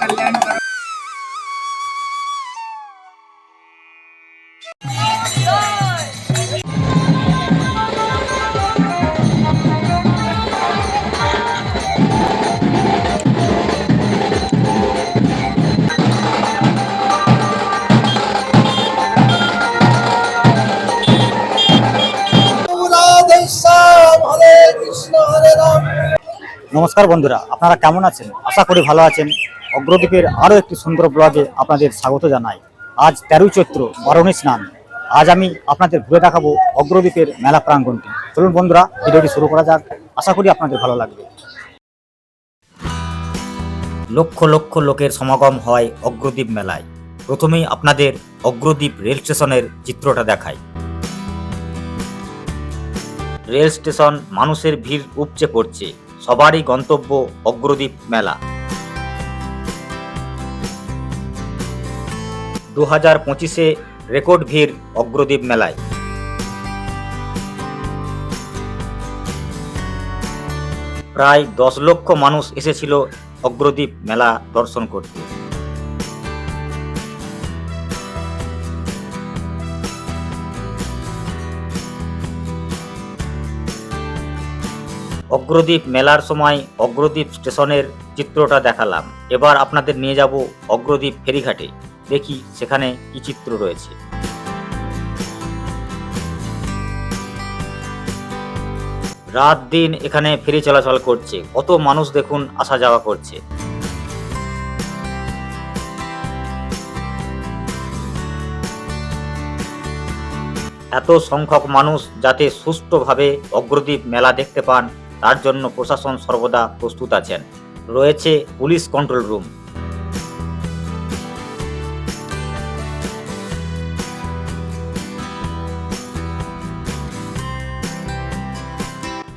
कल्याण নমস্কার বন্ধুরা, আপনারা কেমন আছেন? আশা করি ভালো আছেন। অগ্রদ্বীপের আরও একটি সুন্দর ব্লগে আপনাদের স্বাগত জানাই। আজ তেরোই চৈত্র, বরণী স্নান। আজ আমি আপনাদের ঘুরে দেখাবো অগ্রদ্বীপের মেলা প্রাঙ্গণটি চলুন বন্ধুরা, ভিডিওটি শুরু করা যাক। আশা করি আপনাদের ভালো লাগবে। লক্ষ লক্ষ লোকের সমাগম হয় অগ্রদ্বীপ মেলায়। প্রথমেই আপনাদের অগ্রদ্বীপ রেল স্টেশনের চিত্রটা দেখাই। রেল স্টেশন মানুষের ভিড় উপচে পড়ছে। সবারই গন্তব্য অগ্রদ্বীপ মেলা। দু হাজার পঁচিশে রেকর্ড ভিড় অগ্রদ্বীপ মেলায়। প্রায় দশ লক্ষ মানুষ এসেছিল অগ্রদ্বীপ মেলা দর্শন করতে। অগ্রদ্বীপ মেলার সময় অগ্রদ্বীপ স্টেশনের চিত্রটা দেখালাম। এবার আপনাদের নিয়ে যাব অগ্রদ্বীপ ফেরিঘাটে। দেখি সেখানে কি চিত্র রয়েছে। রাত দিন এখানে ফেরি চলাচল করছে। কত মানুষ দেখুন আসা যাওয়া করছে। এত সংখ্যক মানুষ যাতে সুষ্ঠুভাবে অগ্রদ্বীপ মেলা দেখতে পান তার জন্য প্রশাসন সর্বদা প্রস্তুত আছেন। রয়েছে পুলিশ কন্ট্রোল রুম।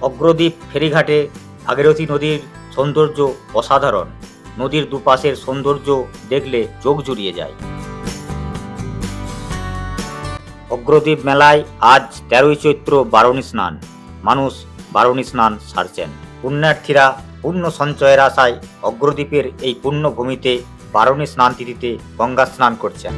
অগ্রদ্বীপ ফেরিঘাটে ভাগীরথী নদীর সৌন্দর্য অসাধারণ। নদীর দুপাশের সৌন্দর্য দেখলে চোখ জুড়িয়ে যায়। অগ্রদ্বীপ মেলায় আজ তেরোই চৈত্র বারণী স্নান। মানুষ বারণী স্নান সারছেন। পুণ্যার্থীরা পুণ্য সঞ্চয়ের আশায় অগ্রদ্বীপের এই পুণ্যভূমিতে বারণী স্নান তিথিতে গঙ্গা স্নান করছেন।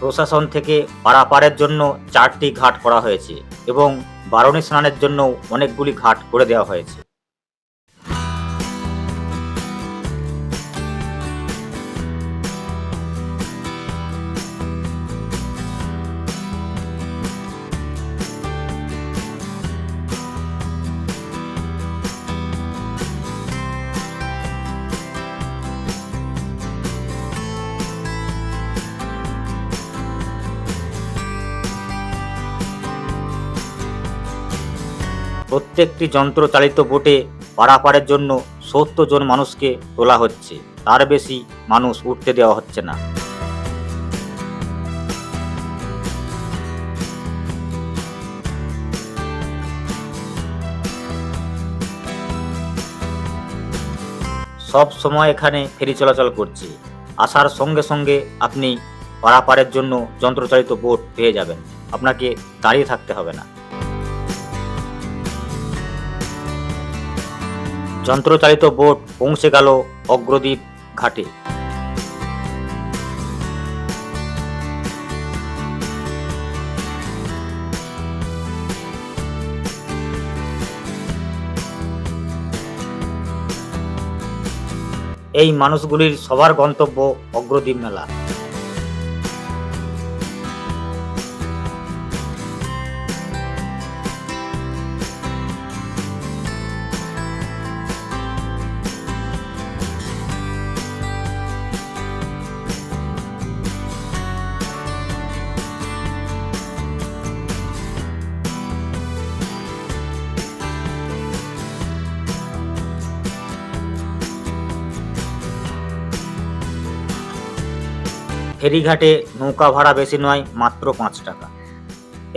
প্রশাসন থেকে পারাপারের জন্য চারটি ঘাট করা হয়েছে। এবং বারণী স্নানের জন্য অনেকগুলি ঘাট করে দেওয়া হয়েছে। প্রত্যেকটি যন্ত্রচালিত বোটে পারাপারের জন্য সত্তর জন মানুষকে তোলা হচ্ছে। তার বেশি মানুষ উঠতে দেওয়া হচ্ছে না। সব সময় এখানে ফেরি চলাচল করছে। আসার সঙ্গে সঙ্গে আপনি পারাপারের জন্য যন্ত্রচালিত বোট পেয়ে যাবেন। আপনাকে দাঁড়িয়ে থাকতে হবে না। যন্ত্রচালিত বোট পৌঁছে গেল অগ্রদ্বীপ ঘাটে। এই মানুষগুলির সবার গন্তব্য অগ্রদ্বীপ মেলা। ফেরিঘাটে নৌকা ভাড়া বেশি নয়, মাত্র পাঁচ টাকা।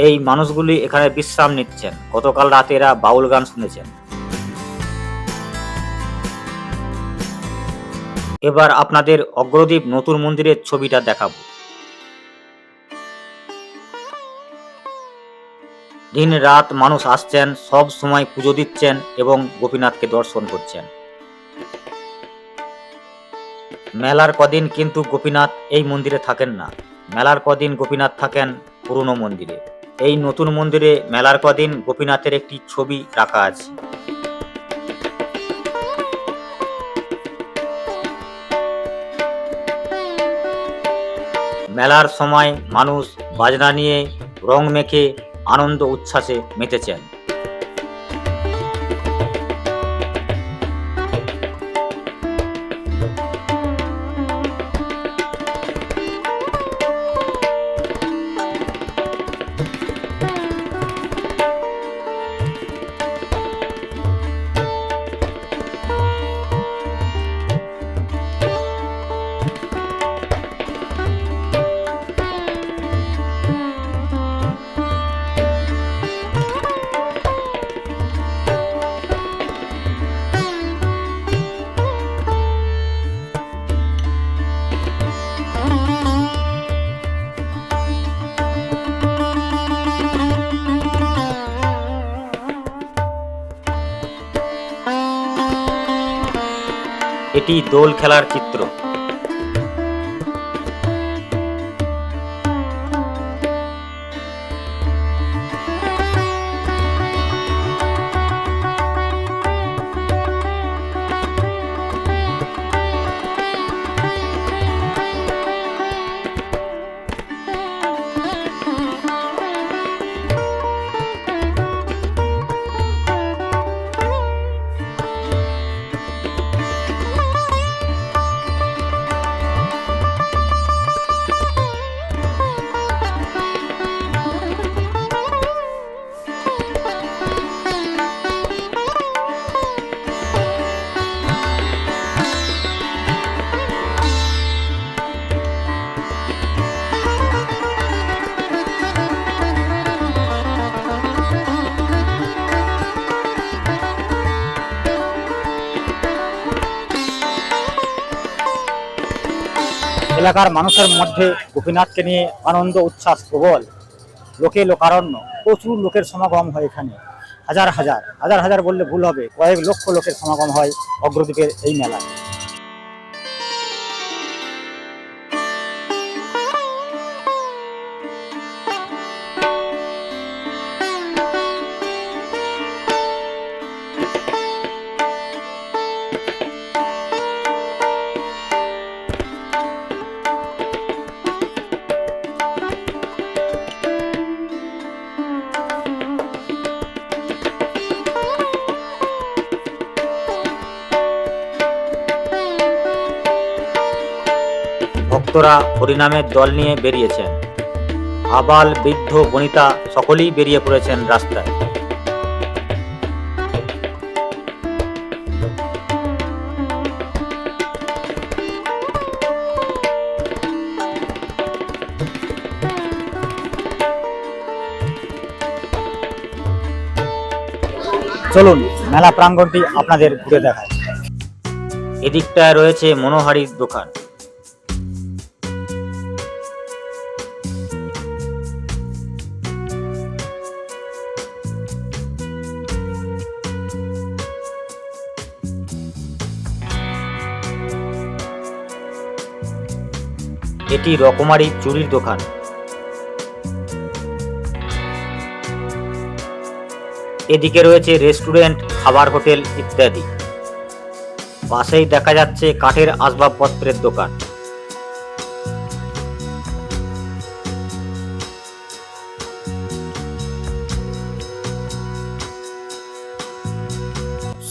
এই মানুষগুলি এখানে বিশ্রাম নিচ্ছেন। গতকাল রাতে এরা বাউল গান শুনেছেন। এবার আপনাদের অগ্রদ্বীপ নতুন মন্দিরের ছবিটা দেখাবো। দিন রাত মানুষ আসছেন, সব সময় পুজো দিচ্ছেন এবং গোপীনাথকে দর্শন করছেন। মেলার কদিন কিন্তু গোপীনাথ এই মন্দিরে থাকেন না। মেলার কদিন গোপীনাথ থাকেন পুরনো মন্দিরে। এই নতুন মন্দিরে মেলার কদিন গোপীনাথের একটি ছবি রাখা আছে। মেলার সময় মানুষ বাজনা নিয়ে রং মেখে আনন্দ উচ্ছ্বাসে মেতেছেন। এটি দোল খেলার চিত্র। এলাকার মানুষের মধ্যে গোপীনাথকে নিয়ে আনন্দ, উচ্ছ্বাস, প্রবল। লোকে লোকারণ্য। প্রচুর লোকের সমাগম হয় এখানে। হাজার হাজার। হাজার হাজার বললে ভুল হবে। কয়েক লক্ষ লোকের সমাগম হয় অগ্রদীপের এই মেলায়। ভক্তরা হরিনামের দল নিয়ে বেরিয়েছেন। আবাল, বৃদ্ধ, বনিতা সকলেই বেরিয়ে পড়েছেন রাস্তায়। চলুন, মেলা প্রাঙ্গণটি আপনাদের ঘুরে দেখায়। এদিকটায় রয়েছে মনোহারির দোকান। এটি রকমারি চুরির দোকান। এদিকে রয়েছে রেস্টুরেন্ট, খাবার হোটেল ইত্যাদি। পাশেই দেখা যাচ্ছে কাঠের আসবাবপত্রের দোকান।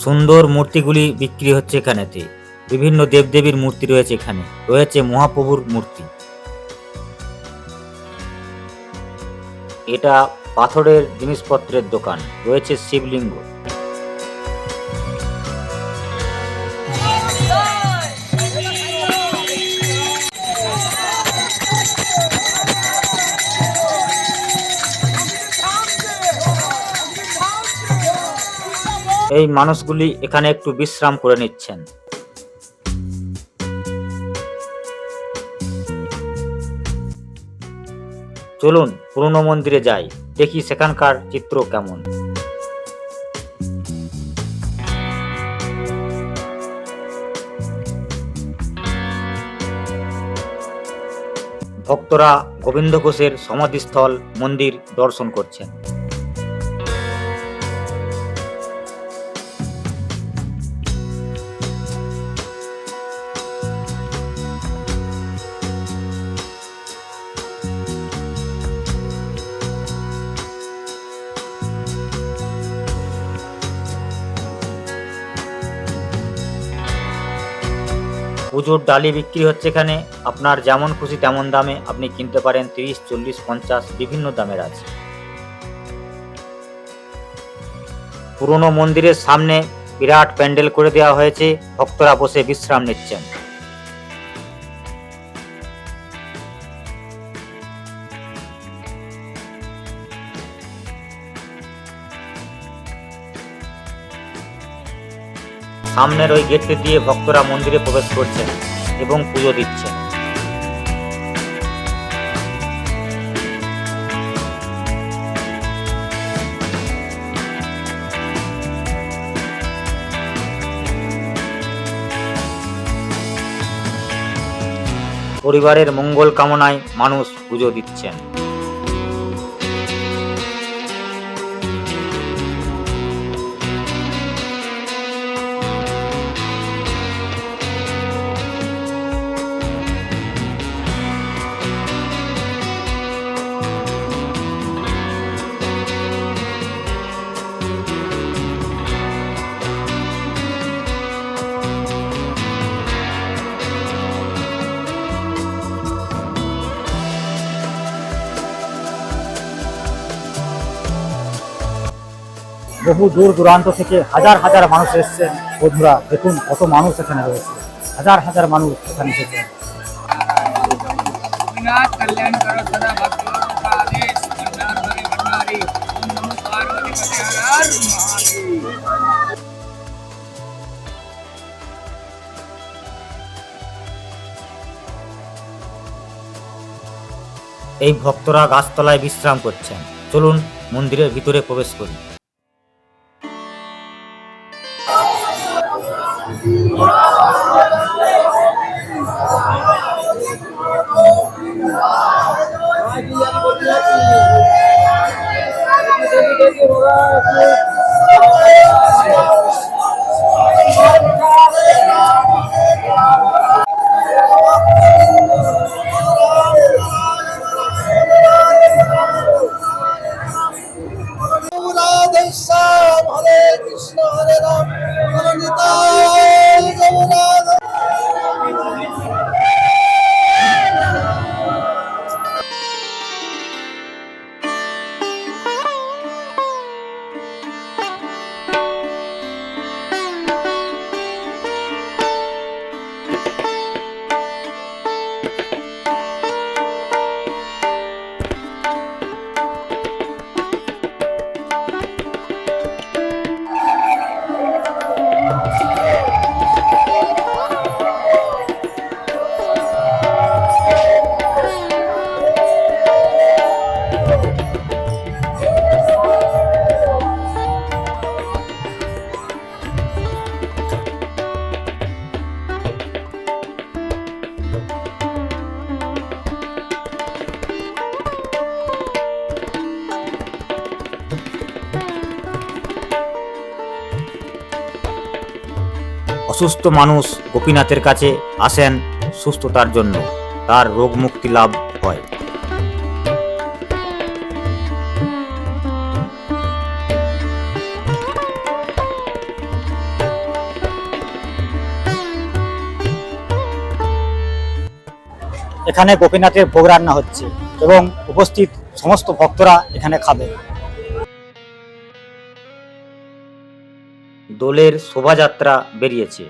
সুন্দর মূর্তিগুলি বিক্রি হচ্ছে এখানেতে। বিভিন্ন দেবদেবীর মূর্তি রয়েছে এখানে। রয়েছে মহাপ্রভুর মূর্তি। এটা পাথরের জিনিসপত্রের দোকান। রয়েছে শিবলিঙ্গ। এই মানুষগুলি এখানে একটু বিশ্রাম করে নিচ্ছেন। চলুন পুরনো মন্দিরে যাই, দেখি সেখানকার চিত্র কেমন। ভক্তরা গোবিন্দ ঘোষের সমাধিস্থল মন্দির দর্শন করছেন। পুজোর ডালি বিক্রি হচ্ছে এখানে। আপনার যেমন খুশি তেমন দামে আপনি কিনতে পারেন তিরিশ, চল্লিশ, পঞ্চাশ, বিভিন্ন দামের আছে। পুরনো মন্দিরের সামনে বিরাট প্যান্ডেল করে দেওয়া হয়েছে। ভক্তরা বসে বিশ্রাম নিচ্ছেন। সামনের ওই গেটটি দিয়ে ভক্তরা মন্দিরে প্রবেশ করছেন এবং পুজো দিচ্ছেন। পরিবারের মঙ্গল কামনায় মানুষ পুজো দিচ্ছেন। বহু দূর দূরান্ত থেকে হাজার হাজার মানুষ এসছেন। বন্ধুরা দেখুন কত মানুষ এখানে রয়েছে। হাজার হাজার মানুষ এখানে এসেছেন। এই ভক্তরা গাছতলায় বিশ্রাম করছেন। চলুন মন্দিরের ভিতরে প্রবেশ করি। রাধে শ্যাম হরে কৃষ্ণ হরে অসুস্থ মানুষ গোপীনাথের কাছে আসেন সুস্থতার জন্য। তার রোগ মুক্তি লাভ হয়। এখানে গোপীনাথের ভোগ রান্না হচ্ছে এবং উপস্থিত সমস্ত ভক্তরা এখানে খাবে। দোলের শোভাযাত্রা বেরিয়েছে।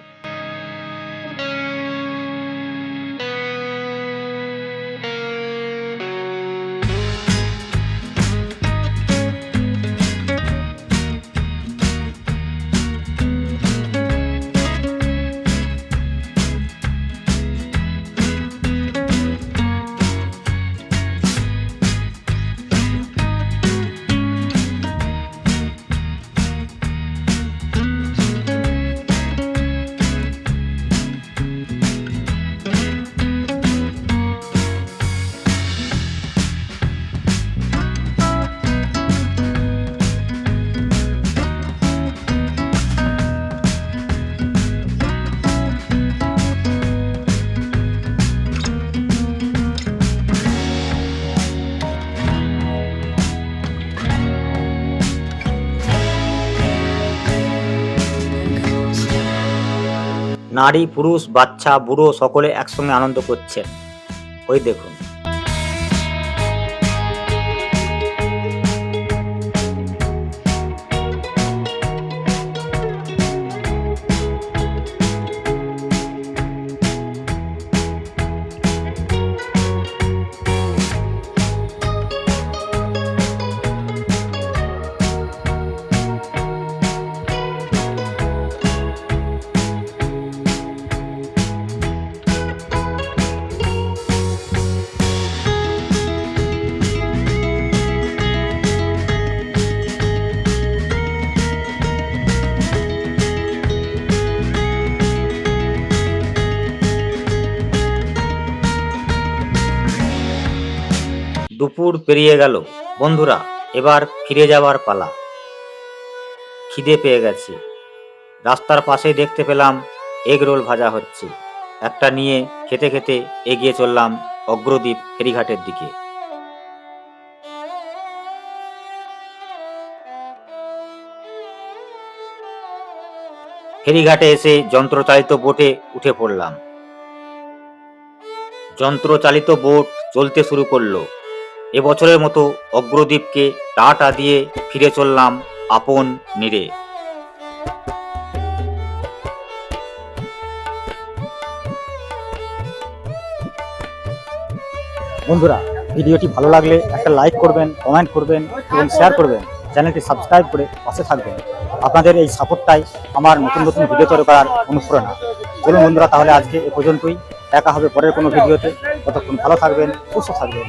নারী পুরুষ বাচ্চা বুড়ো সকলে একসঙ্গে আনন্দ করছেন। ওই দেখুন। দুপুর পেরিয়ে গেল। বন্ধুরা, এবার ফিরে যাওয়ার পালা। খিদে পেয়ে গেছে। রাস্তার পাশে দেখতে পেলাম এগ রোল ভাজা হচ্ছে। একটা নিয়ে খেতে খেতে এগিয়ে চললাম অগ্রদ্বীপ ফেরিঘাটের দিকে। ফেরিঘাটে এসে যন্ত্রচালিত বোটে উঠে পড়লাম। যন্ত্রচালিত বোট চলতে শুরু করল। এবছরের মতো অগ্রদ্বীপকে টাটা দিয়ে ফিরে চললাম আপন নীড়ে। বন্ধুরা, ভিডিওটি ভালো লাগলে একটা লাইক করবেন কমেন্ট করবেন এবং শেয়ার করবেন। চ্যানেলটি সাবস্ক্রাইব করে পাশে থাকবেন। আপনাদের এই সাপোর্টটাই আমার নতুন নতুন ভিডিও তৈরি করার অনুপ্রেরণা। চলুন বন্ধুরা, তাহলে আজকে এ পর্যন্তই। দেখা হবে পরের কোনো ভিডিওতে ততক্ষণ ভালো থাকবেন, সুস্থ থাকবেন।